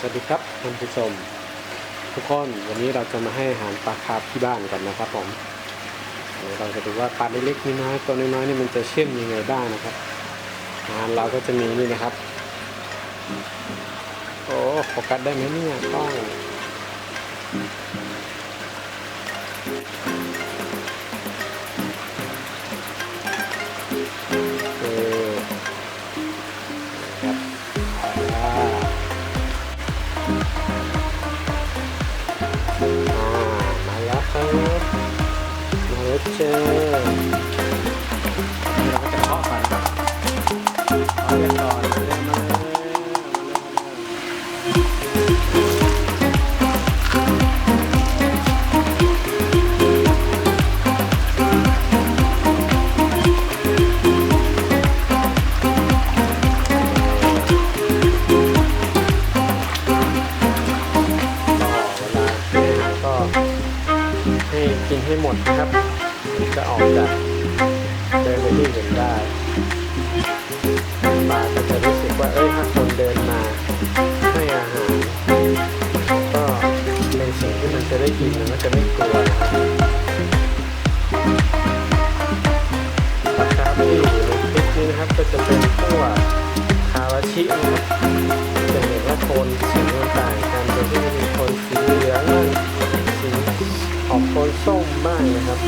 สวัสดีครับท่านผู้ชมทุกคนวันนี้เราจะมาให้อาหารปลาคาร์ฟที่บ้านกันนะครับผมเดี๋ยวเราจะดูว่าปลาเล็กๆน้อยๆตัวน้อยๆนี่มันจะเชื่อมยังไงบ้างนะครับอาหารเราก็จะมีนี่นะครับโอ้โฟกัสได้ไหมเนี่ยกล้อง มาแล้วครับมาแล้วเจอ ให้กินให้หมดนะครับ จะออกจากเดินไปที่อื่นได้ปลาก็จะรู้สึกว่าเอ้ยถ้าคนเดินมาให้อาหารก็เป็นสิ่งที่มันจะได้กินมันก็จะไม่กลัวนะครับปลาคาร์ฟที่อยู่ในคลิปนี้นะครับก็จะเป็นพวคาราชินะครับจะเห็นว่าโทนสี ส้มบ้างนะครับ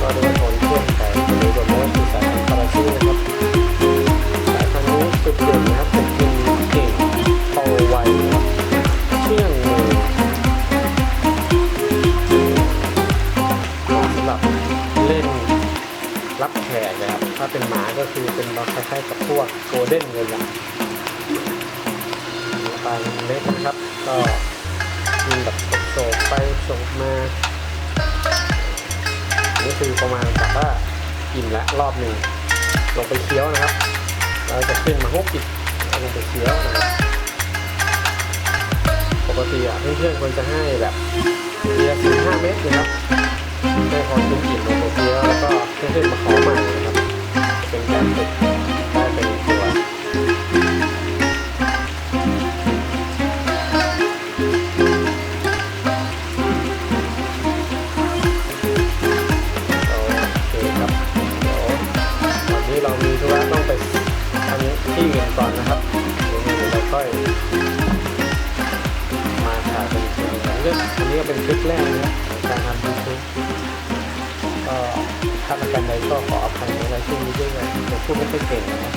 ก็เรียกว่าโทนเข้มแต่โดยรวมแล้วคือสายพันธุ์คาราชินะครับสายพันธุ์นี้จุดเด่นนะครับจะกินเก่งโตไวนะครับเชื่องเลยเหมาะสำหรับเล่นรับแขกนะครับ ถ้าเป็นหมาก็คือเป็นเราคล้ายๆกับพวกโกลเด้นเลยแหละปลาเล็กนะครับ ก็กินแบบโฉบไปโฉบมา นี่คือประมาณแบบว่าอิ่มแล้วรอบหนึ่งลงไปเคี้ยวนะครับ เราจะขึ้นมาฮุบอีกลงไปเคี้ยวนะครับปกติอะเพื่อนๆควรจะให้แบบเคี้ยสี่ห้าเม็ดนะครับให้พอกินอิ่มลงไปเคี้ยวแล้วก็เพื่อนๆมาขอำที่อื่นก่อนนะครับเดี๋ยวเราค่อยมาถ่ายเป็นคลิปอันนี้อันนี้ก็เป็นคลิปแรกนะการทำยูทูบก็ถ้าประกันใดก็ขออภัยในรายชื่อนี้ด้วยนะผมพูดไม่ค่อยเก่งนะครับ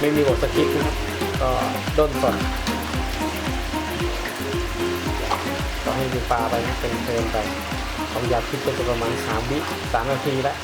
ไม่มีบทสคริปต์นะครับก็ด้นสดก็ให้ดูปลาไปเป็นเพลินไปความยาวคลิปก็จะประมาณ3วิ3นาทีแล้ว